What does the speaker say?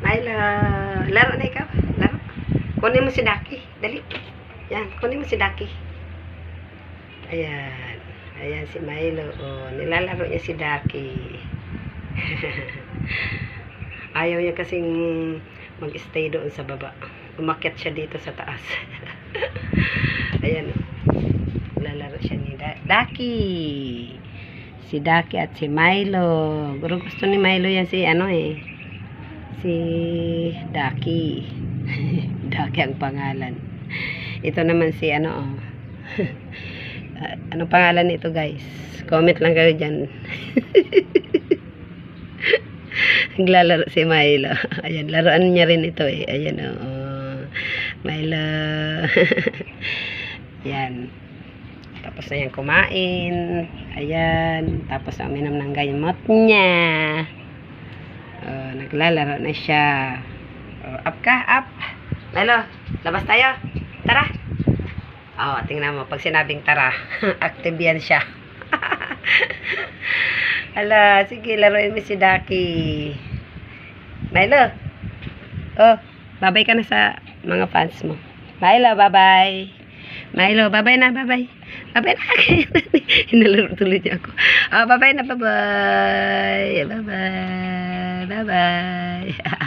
Milo. Laro na ikaw. Laro. Kunin mo si Daki. Dali. Yan. Kunin mo si Daki. Ayan. Ayan si Milo. Oh, nilalaro niya si Daki. Ayaw niya kasing mag-stay doon sa baba. Umakyat siya dito sa taas. Ayan. Lalaro siya ni da- Daki. Si Daki at si Milo. Pero gusto ni Milo yan si ano eh. Si Daki. Daki ang pangalan. Ito naman si ano oh. Ah, Anong pangalan nito guys? Comment lang kayo dyan. Naglalaro si Milo. Ayan, laruan niya rin ito eh. Ayan oh. Milo. Ayan. Tapos na yan kumain. Ayan. Tapos uminom ng gamot niya. Naglalaro na siya. Oh, up ka, up. Milo, labas tayo. Tara. Oh, tingnan mo. Pag sinabing tara, active yan siya. Ala, sige, laruin mo si Daki. Milo. Oh, babay ka na sa mga fans mo. Milo, bye-bye. Milo, bye-bye na, bye-bye. Bye-bye na. Hinalaro tuloy niya ako. Oh, bye-bye na, bye-bye. Bye-bye. Bye-bye.